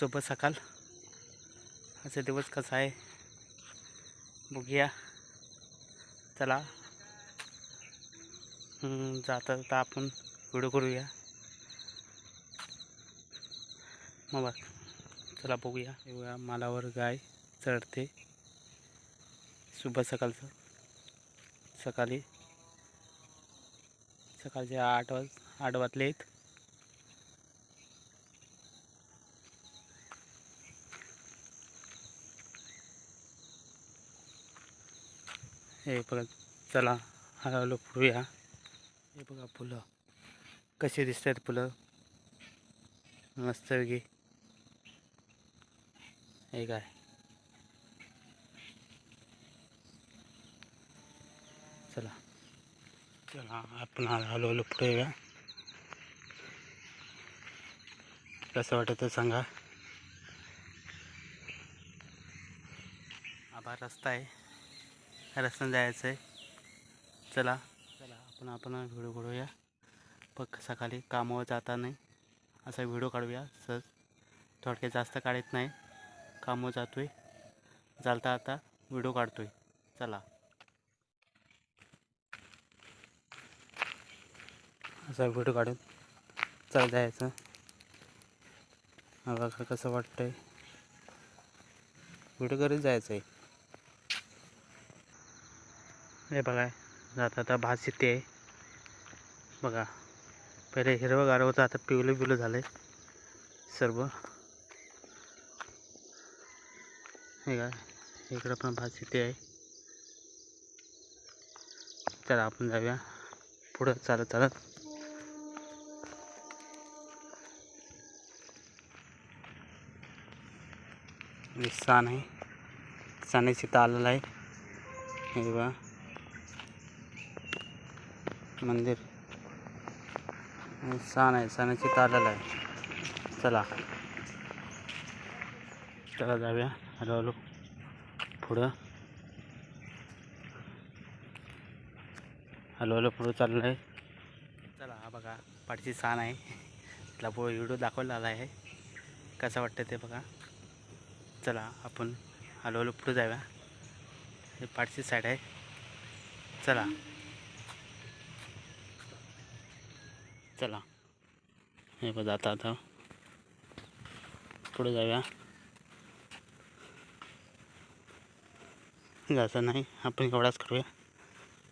शुभ सकाळ आजचा दिवस कसा आहे? बघूया. चला. जाता जाता आपण व्हिडिओ करूया. मग बघ. चला बघूया. एवढ्या मालावर गाय चढते. शुभ सकाळचं. सकाळी. सकाळचे आठ वाज आठ वाजले आहेत हे बघा चला हळूहळू फिरूया हे बघा फुलं. कसे दिसतात फुलं? मस्त वेगळी हे काय? चला. चला आपण हळूहळू फिरूया कसं वाटतं सांगा? आभार रस्ता आहे. रस्त्याने जायचं आहे. चला. चला आपण आपण व्हिडिओ काढूया. पक्क सकाळी कामावर जाता नाही असा व्हिडिओ काढूया. सहज थोडक्यात जास्त काढत नाही. कामावर जातोय. चालता आता व्हिडिओ काढतोय. चला. असा व्हिडिओ काढून चल जायचं. हा बघा कसं वाटतंय. व्हिडिओ करत जायचं आहे हे बघा जाता आता भात शिट्टी आहे बघा पहिले हिरवं होतं आता पिवलं पिवलं झालं आहे सर्व. हे काय इकडं पण भात शिट्टी आहे चला आपण जाऊया. पुढं चालत चालत. हे साण आहे. साण्याची आलेला आहे. हे बघा. मंदिर. आणि आहे साण्याची तालाल आहे. चला. चला जाऊया हळूहळू पुढं. हळूहळू पुढं चाललं आहे चला हा बघा पाठीची साण आहे. तिला पुढं व्हिडिओ दाखवला आला आहे कसं वाटतं ते बघा. चला आपण हळूहळू पुढं जाऊया. हे पाठची साईड आहे. चला. चला. हे बघा आता आता. पुढे जाऊया. जायचं नाही आपण एवढाच करूया.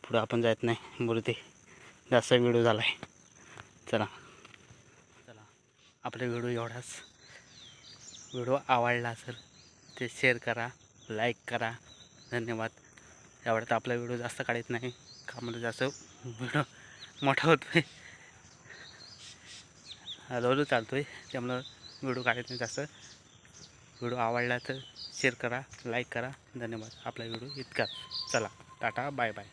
पुढं आपण जायत नाही बोलते जास्त व्हिडिओ झाला आहे चला. चला. आपला व्हिडिओ एवढाच. व्हिडिओ आवडला असेल ते शेअर करा लाईक करा. धन्यवाद. एवढ्यात आपला व्हिडिओ जास्त काढत नाही. कामाला जास्त व्हिडिओ मोठा होतो आहे हळूहळू चालतो आहे त्यामुळं व्हिडिओ काढत नाही जास्त. व्हिडिओ आवडला तर शेअर करा लाईक करा. धन्यवाद. आपला व्हिडिओ इतका. चला टाटा बाय बाय